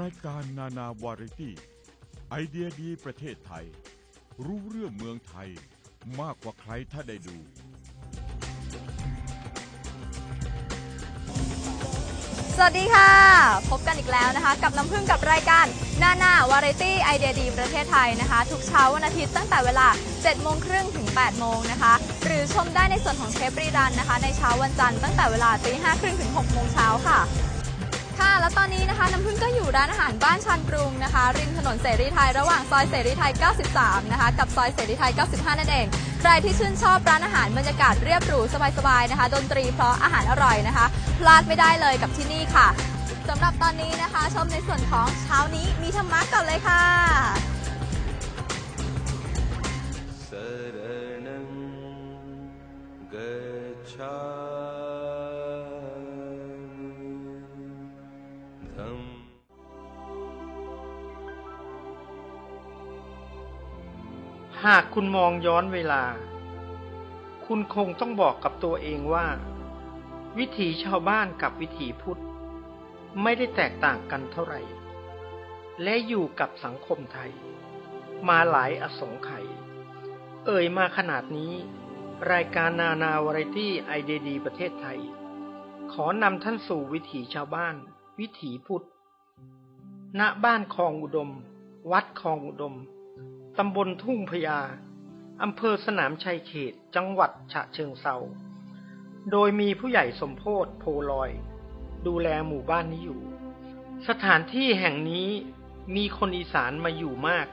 รายการนานาวาไรตี้ไอเดียดีประเทศไทย รู้เรื่องเมืองไทยมากกว่าใครถ้าได้ดู สวัสดีค่ะ พบกันอีกแล้วนะคะ กับน้ำพึ่งกับรายการนานาวาไรตี้ไอเดียดีประเทศไทยนะคะ ทุกเช้าวันอาทิตย์ตั้งแต่เวลา7โมงครึ่งถึง8โมงนะคะ หรือชมได้ในส่วนของเทปรีดันนะคะ ในเช้าวันจันทร์ตั้งแต่เวลาตีห้าครึ่งถึง6โมงเช้าค่ะ ค่ะ แล้วตอนนี้นะคะน้ำพึ่งก็อยู่ร้านอาหารบ้านชันกรุงนะคะ ริมถนนเสรีไทยระหว่างซอยเสรีไทย 93 นะคะ กับซอยเสรีไทย 95 นั่นเอง ใครที่ชื่นชอบร้านอาหารบรรยากาศเรียบหรูสบายๆนะคะ ดนตรีเพราะอาหารอร่อยนะคะ พลาดไม่ได้เลยกับที่นี่ค่ะสำหรับตอนนี้นะคะ ชมในส่วนของเช้านี้มีธรรมะก่อนเลยค่ะ शरणं गच्छामि หากคุณมองย้อนเวลา คุณคงต้องบอกกับตัวเองว่า วิถีชาวบ้านกับวิถีพุทธ ไม่ได้แตกต่างกันเท่าไหร่ และอยู่กับสังคมไทย มาหลายอสงไขยเอ่ยมาขนาดนี้ รายการนานาวาไรตี้ไอเดียดีประเทศไทย ขอนำท่านสู่วิถีชาวบ้าน วิถีพุทธณบ้านคลองอุดม วัดคลองอุดม ตำบลทุ่งพญาอำเภอสนามชัยเขต จังหวัดฉะเชิงเซา โดยมีผู้ใหญ่สมโพธโพลอย ดูแลหมู่บ้านนี้อยู่ สถานที่แห่งนี้มีคนอีสานมาอยู่มาก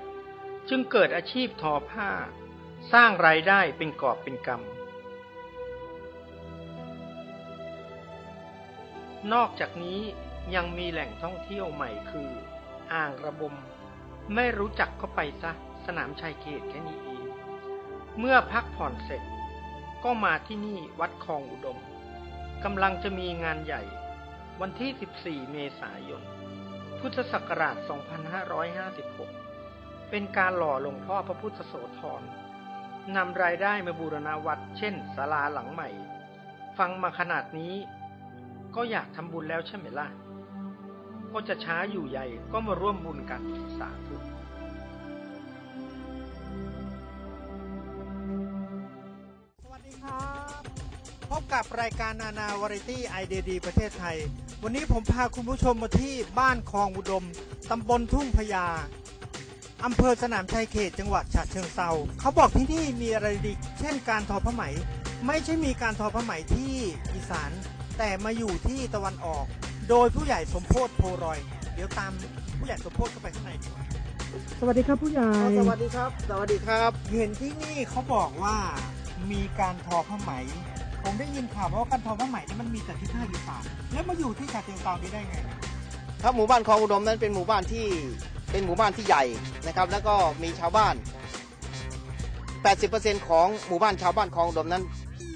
จึงเกิดอาชีพทอผ้า สร้างรายได้เป็นกอบเป็นกำ นอกจากนี้ยังมีแหล่งท่องเที่ยวใหม่คือ อ่างระบม ไม่รู้จักก็ไปซะ สนามชายเขตแค่นี้เองเมื่อพักผ่อนเสร็จ ก็มาที่นี่วัดคลองอุดมกำลังจะมีงานใหญ่ วันที่ 14 เมษายน พุทธศักราช 2556 เป็นการหล่อหลวงพ่อพระพุทธโสธรนำรายได้มาบูรณาวัดเช่นศาลาหลังใหม่ ฟังมาขนาดนี้ ก็อยากทำบุญแล้วใช่ไหมล่ะ ก็จะช้าอยู่ใหญ่ก็มาร่วมบุญกันสาธุ พบกับรายการนานาวาไรตี้ไอเดียดีประเทศไทย วันนี้ผมพาคุณผู้ชมมาที่บ้านคลองอุดม ตำบลทุ่งพญาอำเภอสนามชัยเขตจังหวัดฉะเชิงเซาเขาบอกที่นี่มีอะไรดีเช่นการทอผ้าไหม ไม่ใช่มีการทอผ้าไหมที่อีสาน แต่มาอยู่ที่ตะวันออก โดยผู้ใหญ่สมโพธโพรอย เดี๋ยวตามผู้ใหญ่สมโพธเข้าไปข้างในดีกว่าสวัสดีครับผู้ใหญ่สวัสดีครับ สวัสดีครับ เห็นที่นี่เขาบอกว่ามีการทอผ้าไหม ผมได้ยินข่าวว่าการทอผ้าไหมนี่มันมีแต่ที่ภาคอีสานแล้วมาอยู่ที่ฉะเชิงเทรานี้ได้ไงครับหมู่บ้านคลองอุดมนั้นเป็นหมู่บ้านที่เป็นหมู่บ้านที่ใหญ่นะครับ แล้วก็มีชาวบ้าน 80%ของหมู่บ้านชาวบ้านคลองอุดมนั้น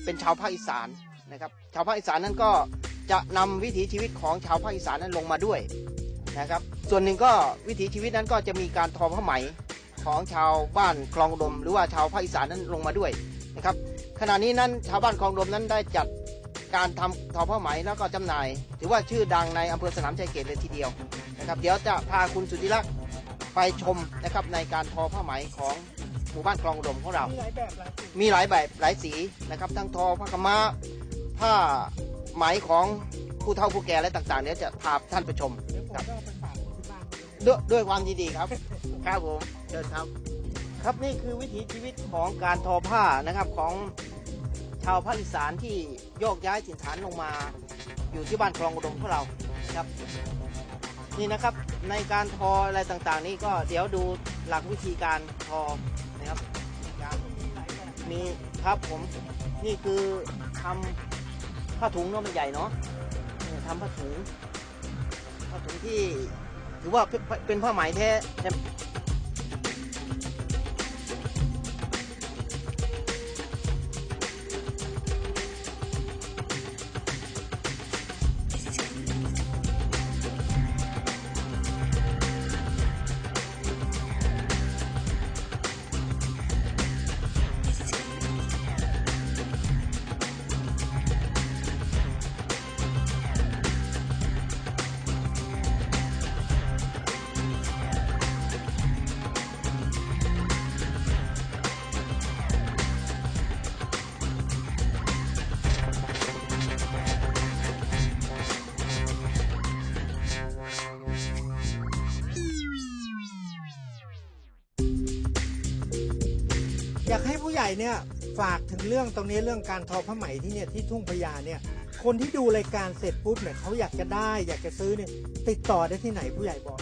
เป็นชาวภาคอีสานนะครับ ชาวภาคอีสานนั้นก็จะนำวิถีชีวิตของชาวภาคอีสานนั้นลงมาด้วยนะครับ ส่วนหนึ่งก็วิถีชีวิตนั้นก็จะมีการทอผ้าไหมของชาวบ้านคลองอุดม หรือว่าชาวภาคอีสานนั้นลงมาด้วยนะครับ ขณะนี้นั้นชาวบ้านคลองอุดมนั้นได้จัดการทำทอผ้าไหมแล้วก็จำหน่าย ถือว่าชื่อดังในอำเภอสนามชัยเกตเลยทีเดียวนะครับ เดี๋ยวจะพาคุณสุธิรักษ์ไปชมนะครับในการทอผ้าไหมของหมู่บ้านคลองอุดมของเรา มีหลายแบบหลายสีมีหลายแบบหลายสีนะครับ ทั้งทอผ้าขาม้าผ้าไหมของผู้เฒ่าผู้แก่และต่างๆเดี๋ยวจะพาท่านไปชมเดี๋ยวผมครับก็เอาไปฝากคนที่บ้านด้วยด้วยด้วยความยินดีครับ ครับผมเชิญครับ ครับนี่คือวิถีชีวิตของการทอผ้านะครับของชาวภาคอีสานที่โยกย้ายถิ่นฐานลงมาอยู่ที่บ้านคลองอุดมของเราครับนี่นะครับในการทออะไรต่างๆ นี่ก็เดี๋ยวดูหลักวิธีการทอนะครับมีครับผมนี่คือทำผ้าถุงเนาะมันใหญ่เนาะทำผ้าถุงผ้าถุงที่ถือว่าเป็นเป็นผ้าไหมแท้ อยากให้ผู้ใหญ่เนี่ยฝากถึงเรื่องตรงนี้เรื่องการทอผ้าไหมที่เนี่ยที่ทุ่งพญาเนี่ย คนที่ดูรายการเสร็จปุ๊บเนี่ยเขาอยากจะได้ อยากจะซื้อเนี่ยติดต่อได้ที่ไหนผู้ใหญ่บอก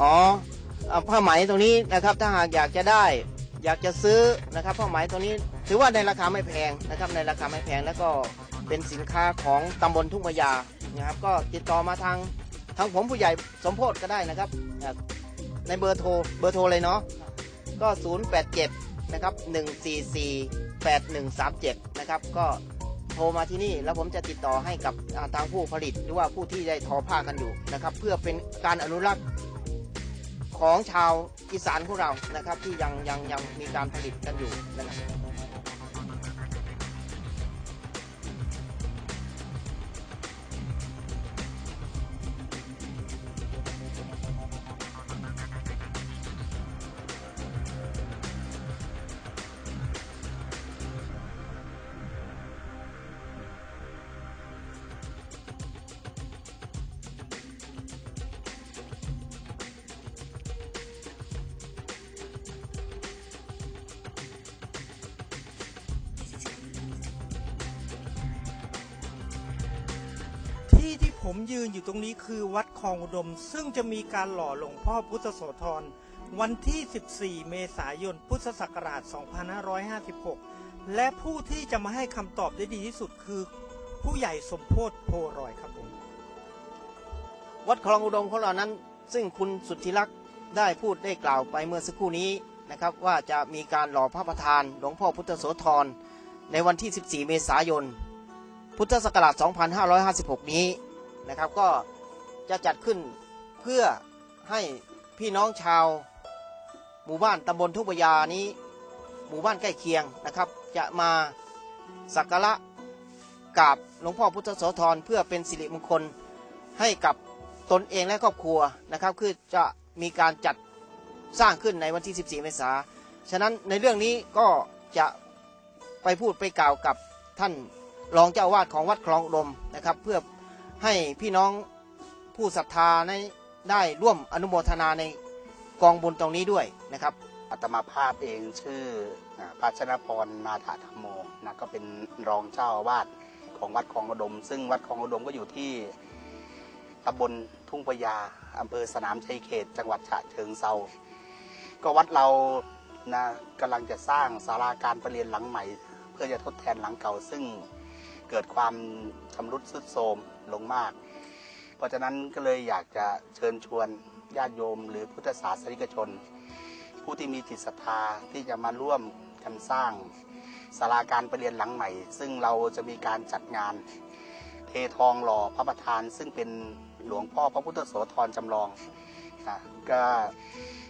อ๋อเอาผ้าไหมตรงนี้นะครับถ้าหากอยากจะได้ อยากจะซื้อนะครับผ้าไหมตรงนี้ ถือว่าในราคาไม่แพงนะครับในราคาไม่แพงแล้วก็เป็นสินค้าของตำบลทุ่งพญานะครับก็ติดต่อมาทางทางผมผู้ใหญ่สมโพธก็ได้นะครับ ในเบอร์โทรเบอร์โทรเลยเนาะก็ 087 นะครับ 144 8137 นะครับ ก็โทรมาที่นี่แล้วผมจะติดต่อให้กับทางผู้ผลิตหรือว่าผู้ที่ได้ทอผ้ากันอยู่นะครับ เพื่อเป็นการอนุรักษ์ของชาวอีสานของเรานะครับ ที่ยังยังยังมีการผลิตกันอยู่นะครับ ผมยืนอยู่ตรงนี้คือวัดคลองอุดม ซึ่งจะมีการหล่อหลวงพ่อพุทธโสธร วันที่ 14 เมษายน พุทธศักราช 2556 และผู้ที่จะมาให้คำตอบได้ดีที่สุดคือ ผู้ใหญ่สมโพธโพรอยครับผม วัดคลองอุดมของเรานั้น ซึ่งคุณสุทธิรักษ์ได้พูดได้กล่าวไปเมื่อสักครู่นี้นะครับว่าจะมีการหล่อพระประธานหลวงพ่อพุทธโสธรในวันที่ 14 เมษายน พุทธศักราช 2556 นี้ นะครับ ก็จะจัดขึ้นเพื่อให้พี่น้องชาว หมู่บ้านตำบลทุ่งพญานี้ หมู่บ้านใกล้เคียงนะครับ จะมาสักการะกราบหลวงพ่อพุทธโสธรเพื่อเป็นสิริมงคลให้กับตนเองและครอบครัวนะครับ คือจะมีการจัดสร้างขึ้นในวันที่ 14 เมษายนฉะนั้นในเรื่องนี้ก็จะไปพูดไปกล่าวกับท่านรองเจ้าอาวาสของวัดคลองอุดมนะครับ เพื่อ ให้พี่น้องผู้ศรัทธาได้ร่วมอนุโมทนาในกองบุญตรงนี้ด้วยนะครับ อาตมาภาพเองชื่ออ่าพระชนพรนาถธรรมโมนะก็เป็นรองเจ้าอาวาสของวัดคลองอุดม ซึ่งวัดคลองอุดมก็อยู่ที่ตำบลทุ่งพญาอำเภอสนามชัยเขต จังหวัดฉะเชิงเซาก็วัดเรานะกำลังจะสร้างศาลาการประเรียนหลังใหม่ เพื่อจะทดแทนหลังเก่าซึ่งเกิดความชำรุดทรุดโทรม ลงมาก เพราะฉะนั้นก็เลยอยากจะเชิญชวนญาติโยม หรือพุทธศาสนิกชน ผู้ที่มีจิตศรัทธาที่จะมาร่วมกันสร้างศาลาการประเรียนหลังใหม่ ซึ่งเราจะมีการจัดงานเททองหล่อพระประธาน ซึ่งเป็นหลวงพ่อพระพุทธโสธรจำลองนะก็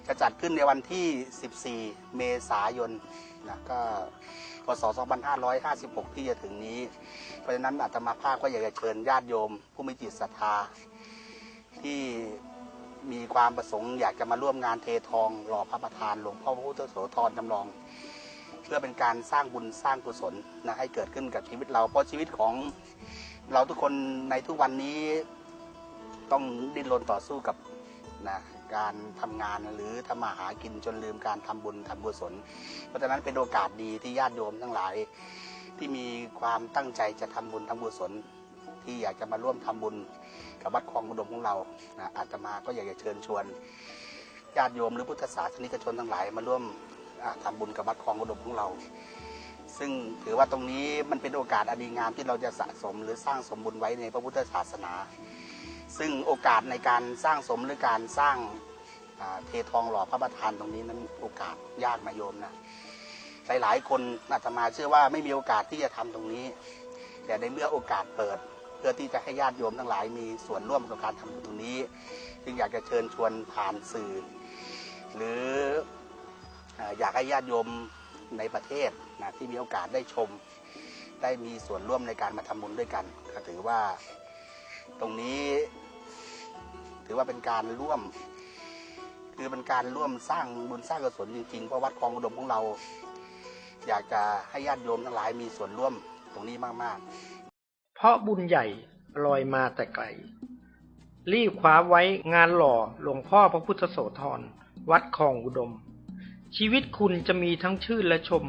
จะจัดขึ้นในวันที่ 14 เมษายนนะก็ พศ 2556 ที่จะถึงนี้ เพราะฉะนั้นอาตมาภาพก็อยากจะเชิญญาติโยม ผู้มีจิตศรัทธา ที่มีความประสงค์อยากจะมาร่วมงานเททองหล่อพระประธานหลวงพ่อพระพุทธโสธรจำลอง เพื่อเป็นการสร้างบุญสร้างกุศลนะให้เกิดขึ้นกับชีวิตเราเพราะชีวิตของเราทุกคนในทุกวันนี้ต้องดิ้นรนต่อสู้กับนะ การทำงานหรือทำมาหากินจนลืมการทำบุญทำกุศล เพราะฉะนั้นเป็นโอกาสดีที่ญาติโยมทั้งหลาย ที่มีความตั้งใจจะทำบุญทำกุศลที่อยากจะมาร่วมทำบุญกับวัดคลองอุดมของเรานะอาตมาก็อยากจะเชิญชวนญาติโยมหรือพุทธศาสนิกชนทั้งหลายมาร่วมอ่าทำบุญกับวัดคลองอุดมของเรา ซึ่งถือว่าตรงนี้มันเป็นโอกาสอันดีงามที่เราจะสะสมหรือสร้างสมบุญไว้ในพระพุทธศาสนา ซึ่งโอกาสในการสร้างสมหรือการสร้างเททองหล่อพระประธานตรงนี้นั้นโอกาสยากนะโยมนะหลายๆคนอาตมาเชื่อว่าไม่มีโอกาสที่จะทำตรงนี้ แต่ในเมื่อโอกาสเปิด เพื่อที่จะให้ญาติโยมทั้งหลายมีส่วนร่วมกับการทำบุญตรงนี้ จึงอยากจะเชิญชวนผ่านสื่อ หรืออยากให้ญาติโยมในประเทศนะที่มีโอกาสได้ชม ได้มีส่วนร่วมในการมาทำบุญด้วยกันก็ถือว่าตรงนี้ ถือว่าเป็นการร่วม คือเป็นการร่วมสร้างบุญสร้างกุศลจริงๆเพราะวัดคลองอุดมของเรา อยากจะให้ญาติโยมทั้งหลายมีส่วนร่วมตรงนี้มากๆ เพราะบุญใหญ่ลอยมาแต่ไกล รีบคว้าไว้งานหล่อหลวงพ่อพระพุทธโสธรวัดคลองอุดม ชีวิตคุณจะมีทั้งชื่นและชม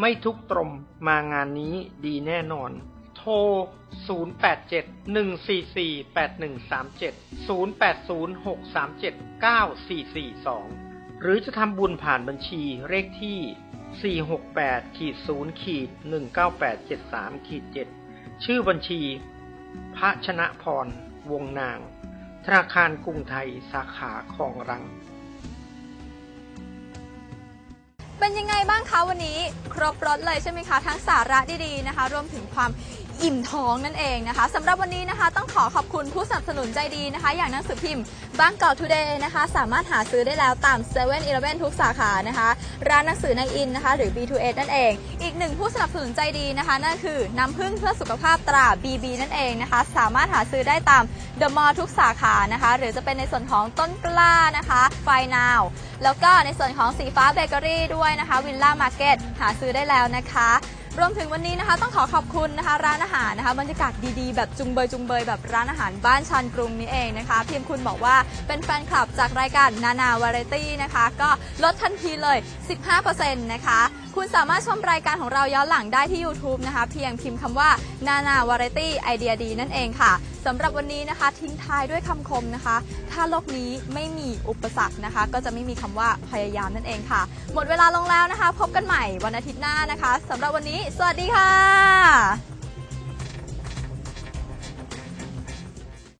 ไม่ทุกตรมมางานนี้ดีแน่นอน ทร 087-144-8137 080-637-9442 หรือจะทำบุญผ่านบัญชีเลขที่ 468ขีด0ขีด19873ขีด7ชื่อบัญชี พระชนะพร วงนาง ธนาคารกรุงไทยสาขาคลองรังเป็นยังไงบ้างคะวันนี้ ครบรถเลยใช่ไหมคะ ทั้งสาระดีๆนะคะ รวมถึงความ อิ่มท้องนั่นเองนะคะสำหรับวันนี้นะคะ ต้องขอขอบคุณผู้สนับสนุนใจดีนะคะ อย่างหนังสือพิมพ์บางกอกทูเดย์นะคะ สามารถหาซื้อได้แล้วตาม7 e เ e ่ e อทุกสาขานะคะ ร้านหนังสือในอินนะคะ หรือ B2S นั่นเอง อีกหนึ่งผู้สนับสนุนใจดีนะคะ นั่นคือน้ำผึ้งเพื่อสุขภาพตรา BB นั่นเองนะคะ สามารถหาซื้อได้ตามเดอะมอลล์ทุกสาขานะคะ หรือจะเป็นในส่วนของต้นกล้านะคะไฟนาวแล้วก็ในส่วนของสีฟ้าเบเกอรี่ด้วยนะคะวิลล่ามาร์เก็ตหาซื้อได้แล้วนะคะ รวมถึงวันนี้นะคะ ต้องขอขอบคุณนะคะ ร้านอาหารนะคะบรรยากาศดีๆ แบบจุงเบยจุงเบยแบบร้านอาหารบ้านชันกรุงนี้เองนะคะเพียงคุณบอกว่าเป็นแฟนคลับจากรายการนานาวาไรตี้นะคะ ก็ลดทันทีเลย 15%นะคะคุณสามารถชมรายการของเราย้อนหลังได้ที่ YouTube นะคะ เพียงพิมพ์คำว่า นานาวาไรตี้ไอเดียดีนั่นเองค่ะสำหรับวันนี้นะคะ ทิ้งท้ายด้วยคำคมนะคะ ถ้าโลกนี้ไม่มีอุปสรรคนะคะ ก็จะไม่มีคำว่าพยายามนั่นเองค่ะ หมดเวลาลงแล้วนะคะ พบกันใหม่วันอาทิตย์หน้านะคะสำหรับวันนี้ สวัสดีค่ะ